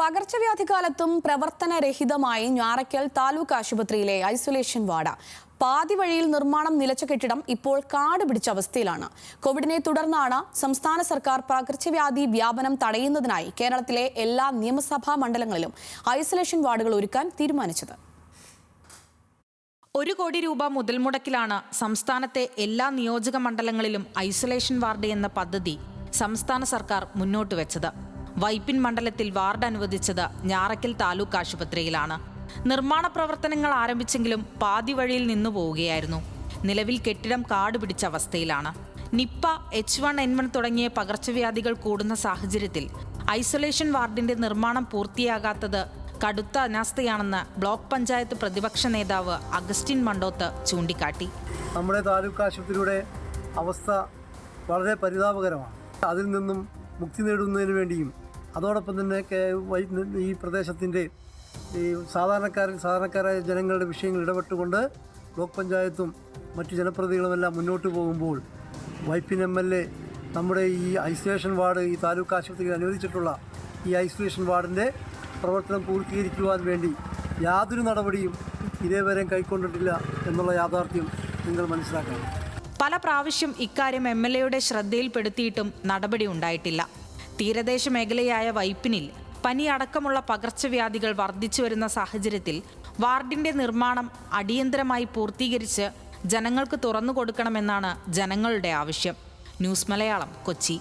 പകർച്ചവ്യാധി കാലത്തും പ്രവർത്തനരഹിതമായി ഞാറയ്ക്കൽ താലൂക്ക് ആശുപത്രിയിലെ ഐസൊലേഷൻ വാർഡ്. പാതി വഴിയിൽ നിർമ്മാണം നിലച്ച കെട്ടിടം ഇപ്പോൾ കാട് പിടിച്ച അവസ്ഥയിലാണ്. കോവിഡിനെ തുടർന്നാണ് സംസ്ഥാന സർക്കാർ പകർച്ചവ്യാധി വ്യാപനം തടയുന്നതിനായി കേരളത്തിലെ എല്ലാ നിയമസഭാ മണ്ഡലങ്ങളിലും ഐസൊലേഷൻ വാർഡുകൾ ഒരുക്കാൻ തീരുമാനിച്ചത്. ഒരു കോടി രൂപ മുതൽ മുടക്കിലാണ് സംസ്ഥാനത്തെ എല്ലാ നിയോജക മണ്ഡലങ്ങളിലും ഐസൊലേഷൻ വാർഡ് എന്ന പദ്ധതി സംസ്ഥാന സർക്കാർ മുന്നോട്ട് വെച്ചത്. വൈപ്പിൻ മണ്ഡലത്തിൽ വാർഡ് അനുവദിച്ചത് ഞാറയ്ക്കൽ താലൂക്ക് ആശുപത്രിയിലാണ്. നിർമ്മാണ പ്രവർത്തനങ്ങൾ ആരംഭിച്ചെങ്കിലും പാതി വഴിയിൽ നിന്നു പോവുകയായിരുന്നു. നിലവിൽ കെട്ടിടം കാട് പിടിച്ച അവസ്ഥയിലാണ്. Nipah H one N one തുടങ്ങിയ പകർച്ചവ്യാധികൾ കൂടുന്ന സാഹചര്യത്തിൽ ഐസൊലേഷൻ വാർഡിന്റെ നിർമ്മാണം പൂർത്തിയാകാത്തത് കടുത്ത അനാസ്ഥയാണെന്ന് ബ്ലോക്ക് പഞ്ചായത്ത് പ്രതിപക്ഷ നേതാവ് അഗസ്റ്റിൻ മണ്ടോത്ത് ചൂണ്ടിക്കാട്ടി. നമ്മുടെ താലൂക്ക് ആശുപത്രിയുടെ അവസ്ഥ വളരെ പരിതാപകരമാണ്. അതിൽ നിന്നും മുക്തി നേടുന്നതിന് വേണ്ടിയും അതോടൊപ്പം തന്നെ ഈ പ്രദേശത്തിന്റെ ഈ സാധാരണക്കാരിൽ സാധാരണക്കാരായ ജനങ്ങളുടെ വിഷയങ്ങൾ ഇടപെട്ടുകൊണ്ട് ബ്ലോക്ക് പഞ്ചായത്തും മറ്റു ജനപ്രതിനിധികളുമെല്ലാം മുന്നോട്ട് പോകുമ്പോൾ വൈപ്പിൻ എം എൽ എ നമ്മുടെ ഈ ഐസൊലേഷൻ വാർഡ് ഈ താലൂക്ക് ആശുപത്രിയിൽ അനുവദിച്ചിട്ടുള്ള ഈ ഐസൊലേഷൻ വാർഡിന്റെ പ്രവർത്തനം പൂർത്തീകരിക്കുവാൻ വേണ്ടി യാതൊരു നടപടിയും ഇതേവരെയും കൈക്കൊണ്ടിട്ടില്ല എന്നുള്ള യാഥാർത്ഥ്യം നിങ്ങൾ മനസ്സിലാക്കണം. പല പ്രാവശ്യം ഇക്കാര്യം എം എൽ എയുടെ ശ്രദ്ധയിൽപ്പെടുത്തിയിട്ടും നടപടി ഉണ്ടായിട്ടില്ല. തീരദേശ മേഖലയായ വൈപ്പിനിൽ പനി അടക്കമുള്ള പകർച്ചവ്യാധികൾ വർദ്ധിച്ചു വരുന്ന സാഹചര്യത്തിൽ വാർഡിന്റെ നിർമ്മാണം അടിയന്തരമായി പൂർത്തീകരിച്ച് ജനങ്ങൾക്ക് തുറന്നു കൊടുക്കണമെന്നാണ് ജനങ്ങളുടെ ആവശ്യം. ന്യൂസ് മലയാളം കൊച്ചി.